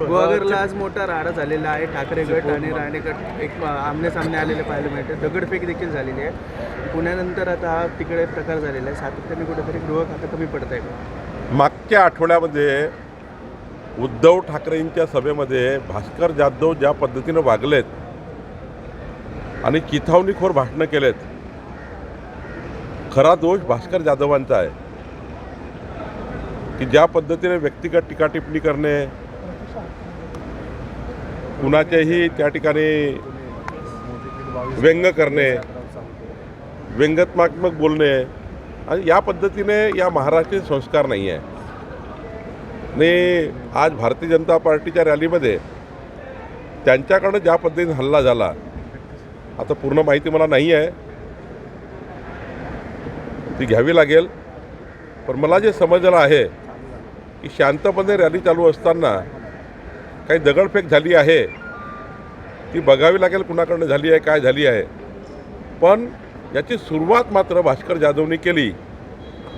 गुहागरला आज मोठा राडा झालेला आहे. ठाकरे गट आणि राणे गट एक आमने सामने आलेले पाहायला मिळते. दगडफेक देखील झालेली आहे. पुण्यानंतर आता हा तिकडे प्रकार झालेला आहे. सातत्याने कुठेतरी गृह खातं कमी पडत आहे. मागच्या आठवड्यामध्ये उद्धव ठाकरेंच्या सभेमध्ये भास्कर जाधव ज्या पद्धतीनं वागलेत आणि चिथावणीखोर भाषणं केलेत खरा दोष भास्कर जाधवांचा आहे. की ज्या पद्धतीने व्यक्तिगत टीका टिप्पणी करणे कुणाच्याही त्या ठिकाणी व्यंग करणे व्यंगात्मक बोलणे आणि या पद्धतीने या महाराष्ट्रीय संस्कार नाही आहे. आणि आज भारतीय जनता पार्टीच्या रॅलीमध्ये त्यांच्याकडनं ज्या पद्धतीने हल्ला झाला आता पूर्ण माहिती मला नाही आहे. ती घ्यावी लागेल. पण मला जे समजलं आहे की शांतपणे रॅली चालू असताना काही दगडफेक झाली आहे ती बघावी लागेल कुणाकडनं झाली आहे काय झाली आहे. पण याची सुरुवात मात्र भास्कर जाधवनी केली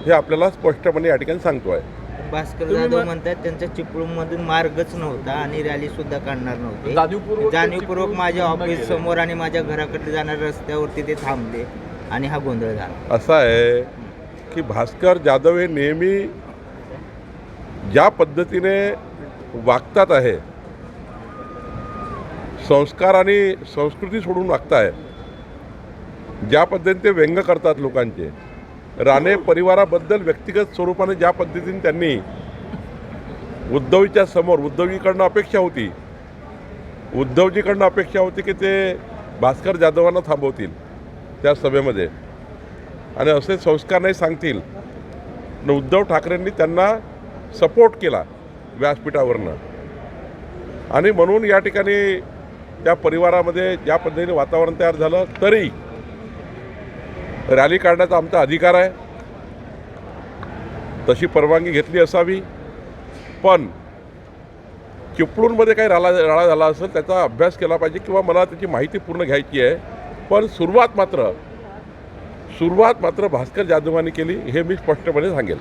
हे आपल्याला स्पष्टपणे या ठिकाणी सांगतो आहे भास्कर जाधव म्हणतात त्यांच्या चिपळूणमधून मार्गच नव्हता आणि रॅली सुद्धा काढणार नव्हते. जाणीवपूर्वक माझ्या ऑफिस. समोर आणि माझ्या घराकडे जाणाऱ्या रस्त्यावरती ते थांबले आणि हा गोंधळ झाला. असं आहे की भास्कर जाधव हे नेहमी ज्या पद्धतीने वागतात आहे संस्कार आणि संस्कृती सोडून वागताय. ज्या पद्धतीने ते व्यंग करतात लोकांचे राणे परिवाराबद्दल व्यक्तिगत स्वरूपाने ज्या पद्धतीने त्यांनी उद्धवीच्या समोर उद्धवीकडनं अपेक्षा होती उद्धवजीकडनं अपेक्षा होती की ते भास्कर जाधवांना थांबवतील त्या सभेमध्ये. आणि असे संस्कार नाही सांगतील. न उद्धव ठाकरेंनी त्यांना सपोर्ट केला व्यासपीठावरनं. आणि म्हणून या ठिकाणी त्या परिवारामध्ये ज्या पद्धतीने वातावरण तयार झालं तरी रॅली काढण्याचा आमचा अधिकार आहे. तशी परवानगी घेतली असावी. पण चिपळूणमध्ये काही राळा राळा झाला असेल त्याचा अभ्यास केला पाहिजे किंवा मला त्याची माहिती पूर्ण घ्यायची आहे. पण सुरुवात मात्र सुरुवात मात्र भास्कर जाधवांनी केली हे मी स्पष्टपणे सांगेल.